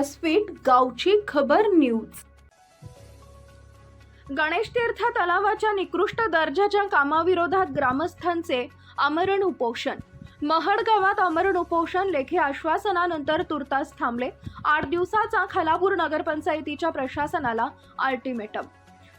व्यासपीठ गावची खबर न्यूज. गणेश तीर्थ तलावाच्या निकृष्ट दर्जाच्या कामाविरोधात ग्रामस्थांचे आमरण उपोषण. महड गावात आमरण उपोषण लेखी आश्वासनानंतर तुर्तास थांबले. आठ दिवसाचा खालापूर नगरपंचायतीच्या प्रशासनाला अल्टिमेटम.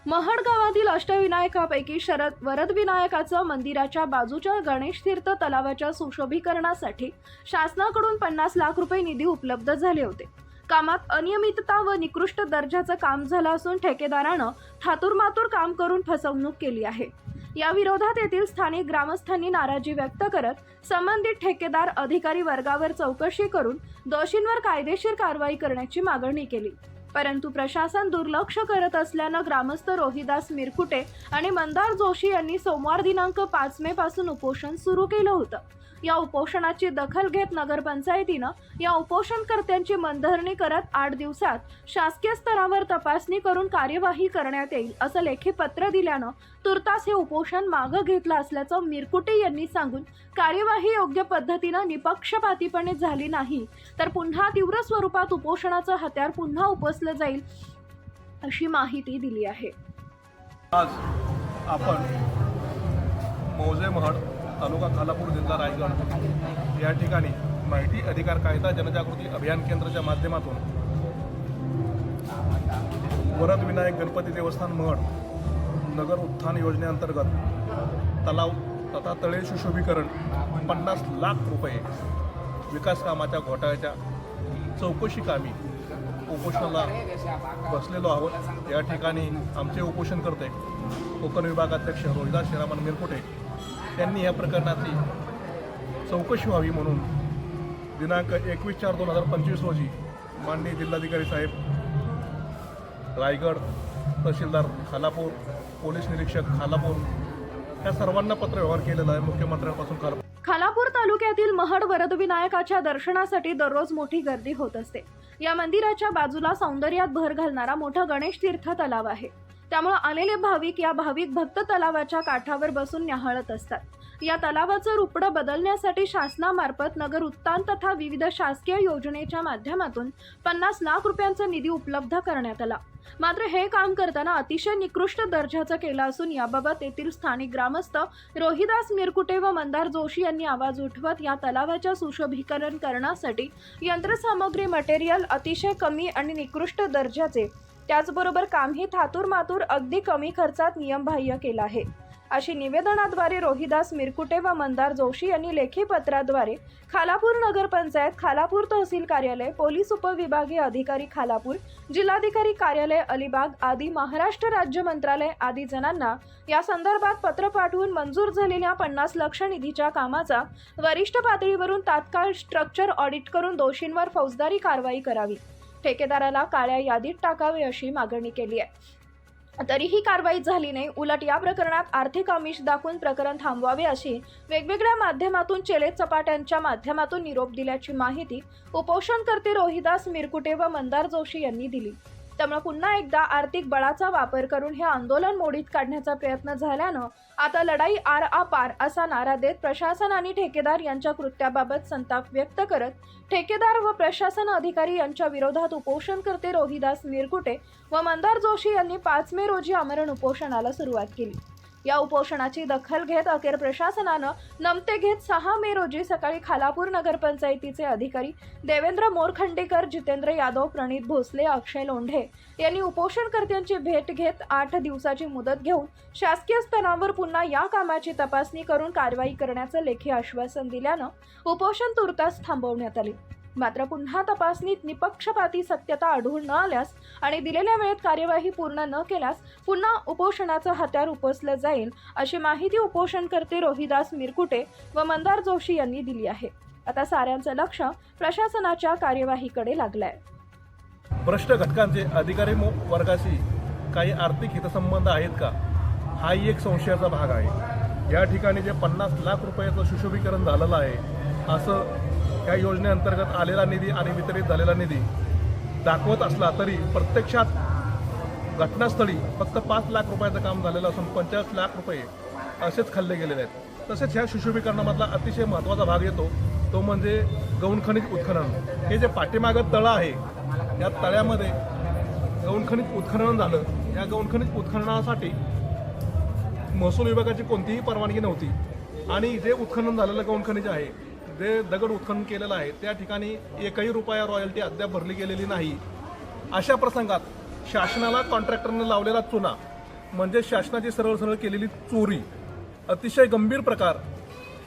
महड गावातील अष्टविनायकापैकी शरद वरदविनायकाचं मंदिराच्या बाजूच्या गणेश तीर्थ तलावाच्या सुशोभीकरणासाठी शासनाकडून पन्नास लाख रुपये निधी उपलब्ध झाले होते. कामात अनियमितता व निकृष्ट दर्जाचं काम झालं असून ठेकेदारानं थातुरमातूर काम करून फसवणूक केली आहे. या विरोधात येथील स्थानिक ग्रामस्थांनी नाराजी व्यक्त करत संबंधित ठेकेदार अधिकारी वर्गावर चौकशी करून दोषींवर कायदेशीर कारवाई करण्याची मागणी केली. परंतु प्रशासन दुर्लक्ष करत असल्यानं ग्रामस्थ रोहिदास मिरकुटे आणि मंदार जोशी यांनी सोमवार दिनांक पाच मे पासून उपोषण सुरू केलं होतं. या उपोषणाची दखल घेत नगरपंचायतीनं या उपोषणकर्त्यांची मनधरणी करत आठ दिवसात शासकीय स्तरावर तपासणी करून कार्यवाही करण्यात येईल असं लेखी पत्र दिल्यानं तुर्तास हे उपोषण मागं घेतलं असल्याचं मिरकुटे यांनी सांगून कार्यवाही योग्य पद्धतीनं निपक्षपातीपणे झाली नाही तर पुन्हा तीव्र स्वरूपात उपोषणाचं हत्यार पुन्हा उपसलं जाईल अशी माहिती दिली आहे. आज आपण मौजे महड तालुका खालापूर जिल्हा रायगड. या ठिकाणी माहिती अधिकार कायदा जनजागृती अभियान केंद्राच्या माध्यमातून वरद विनायक गणपती देवस्थान म्हण नगर उत्थान योजनेअंतर्गत तलाव तथा तळे सुशोभीकरण पन्नास लाख रुपये विकास कामाच्या घोटाळ्याच्या चौकशी कामी उपोषणाला बसलेलो आहोत. या ठिकाणी आमचे उपोषण करते कोकण विभागाध्यक्ष रोहिदास शिरामन मिरकुटे त्यांनी या प्रकरणाची चौकशी व्हावी म्हणून दिनांक एकवीस चार दोन हजार पंचवीस रोजी माननीय जिल्हाधिकारी साहेब रायगड तहसीलदार खालापूर पोलीस निरीक्षक खालापूर या सर्वांना पत्र व्यवहार केलेला आहे मुख्यमंत्र्यांपासून खालापूर. खालापूर तालुक्यातील महड वरदविनायकाच्या दर्शनासाठी दररोज मोठी गर्दी होत असते. या मंदिराच्या बाजूला सौंदर्यात भर घालणारा मोठा गणेश तीर्थ तलाव आहे. त्यामुळे आलेले भाविक या भाविक भक्त तलावाच्या काठावर बसून न्याहाळत असतात. या तलावाचं रुपडं बदलण्यासाठी शासनामार्फत नगर उत्तान तथा विविध शासकीय योजनेच्या माध्यमातून पन्नास लाख रुपयांचा निधी उपलब्ध करण्यात आला. मात्र हे काम करताना अतिशय निकृष्ट दर्जाचं केलं असून याबाबत येथील स्थानिक ग्रामस्थ रोहिदास मिरकुटे व मंदार जोशी यांनी आवाज उठवत या तलावाच्या सुशोभीकरण करण्यासाठी यंत्रसामग्री मटेरियल अतिशय कमी आणि निकृष्ट दर्जाचे त्याचबरोबर कामही थातूर मातूर अगदी कमी खर्चात नियमबाह्य केला आहे. अशी निवेदनाद्वारे रोहिदास मिरकुटे व मंदार जोशी यांनी लेखी पत्राद्वारे खालापूर नगरपंचायत खालापूर तहसील कार्यालय पोलीस उपविभागीय अधिकारी खालापूर जिल्हाधिकारी कार्यालय अलिबाग आदी महाराष्ट्र राज्य मंत्रालय आदी जणांना या संदर्भात पत्र पाठवून मंजूर झालेल्या पन्नास लक्ष निधीच्या कामाचा वरिष्ठ पातळीवरून तात्काळ स्ट्रक्चर ऑडिट करून दोषींवर फौजदारी कारवाई करावी. ठेकेदाराला काळ्या यादीत टाकावे अशी मागणी केली आहे. तरीही कारवाई झाली नाही. उलट या प्रकरणात आर्थिक आमिष दाखवून प्रकरण थांबवावे अशी वेगवेगळ्या माध्यमातून चेले चपाट्यांच्या माध्यमातून निरोप दिल्याची माहिती उपोषणकर्ते रोहिदास मिरकुटे व मंदार जोशी यांनी दिली. त्यामुळे पुन्हा एकदा आर्थिक बळाचा वापर करून हे आंदोलन मोडीत काढण्याचा प्रयत्न झाल्यानं आता लढाई आर आ पार असा नारा देत प्रशासन आणि ठेकेदार यांच्या कृत्याबाबत संताप व्यक्त करत ठेकेदार व प्रशासन अधिकारी यांच्या विरोधात उपोषणकर्ते रोहिदास मिरकुटे व मंदार जोशी यांनी पाच मे रोजी आमरण उपोषणाला सुरुवात केली. या उपोषणाची दखल घेत अखेर प्रशासनानं नमते घेत सहा मे रोजी सकाळी खालापूर नगरपंचायतीचे अधिकारी देवेंद्र मोरखंडेकर जितेंद्र यादव प्रणित भोसले अक्षय लोंढे यांनी उपोषणकर्त्यांची भेट घेत आठ दिवसाची मुदत घेऊन शासकीय स्तरावर पुन्हा या कामाची तपासणी करून कारवाई करण्याचं लेखी आश्वासन दिल्यानं उपोषण तुर्तास थांबवण्यात आले. मात्र पुन्हा तपासणीत निपक्षपाती सत्यता आढळून न आल्यास आणि दिलेल्या वेळेत कार्यवाही पूर्ण न केल्यास पुन्हा उपोषणाचं हत्यार उपसलं जाईल अशी माहिती उपोषणकर्ते रोहिदास मिरकुटे व मंदार जोशी यांनी दिली आहे. आता साऱ्यांचं लक्ष प्रशासनाच्या कार्यवाहीकडे लागलंय. भ्रष्ट घटकांचे अधिकारी वर्गाशी काही आर्थिक हितसंबंध आहेत का? हाही एक संशयाचा भाग आहे. या ठिकाणी जे पन्नास लाख रुपयाचं सुशोभीकरण झालेलं आहे असं या योजनेअंतर्गत आलेला निधी आणि वितरित झालेला निधी दाखवत असला तरी प्रत्यक्षात घटनास्थळी फक्त पाच लाख रुपयाचं काम झालेलं असून पंचेचाळीस लाख रुपये असेच खाल्ले गेलेले आहेत. तसेच ह्या सुशोभीकरणामधला अतिशय महत्त्वाचा भाग येतो तो म्हणजे गौणखनिज उत्खनन. हे जे पाठीमागं तळं आहे या तळ्यामध्ये गौणखनिज उत्खनन झालं. या गौणखनिज उत्खननासाठी महसूल विभागाची कोणतीही परवानगी नव्हती. आणि जे उत्खनन झालेलं गौणखनिज आहे जे दगड उत्खनन केलेलं आहे त्या ठिकाणी एकही रुपया रॉयल्टी अद्याप भरली गेलेली नाही. अशा प्रसंगात शासनाला कॉन्ट्रॅक्टरने लावलेला चुना म्हणजे शासनाची सरळ सरळ केलेली चोरी अतिशय गंभीर प्रकार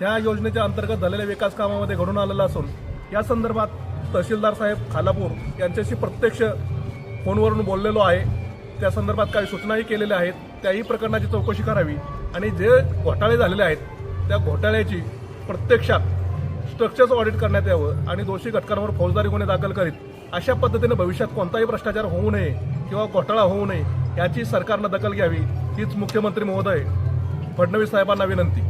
ह्या योजनेच्या अंतर्गत झालेल्या विकास कामामध्ये घडून आलेला असून या संदर्भात तहसीलदार साहेब खालापूर यांच्याशी प्रत्यक्ष फोनवरून बोललेलो आहे. त्या संदर्भात काही सूचनाही केलेल्या आहेत. त्याही प्रकरणाची चौकशी करावी. आणि जे घोटाळे झालेले आहेत त्या घोटाळ्याची प्रत्यक्षात स्ट्रक्चर्स ऑडिट करण्यात यावं आणि दोषी घटकांवर फौजदारी गुन्हे दाखल करीत अशा पद्धतीने भविष्यात कोणताही भ्रष्टाचार होऊ नये किंवा घोटाळा होऊ नये याची सरकारनं दखल घ्यावी हीच मुख्यमंत्री महोदय फडणवीस साहेबांना विनंती.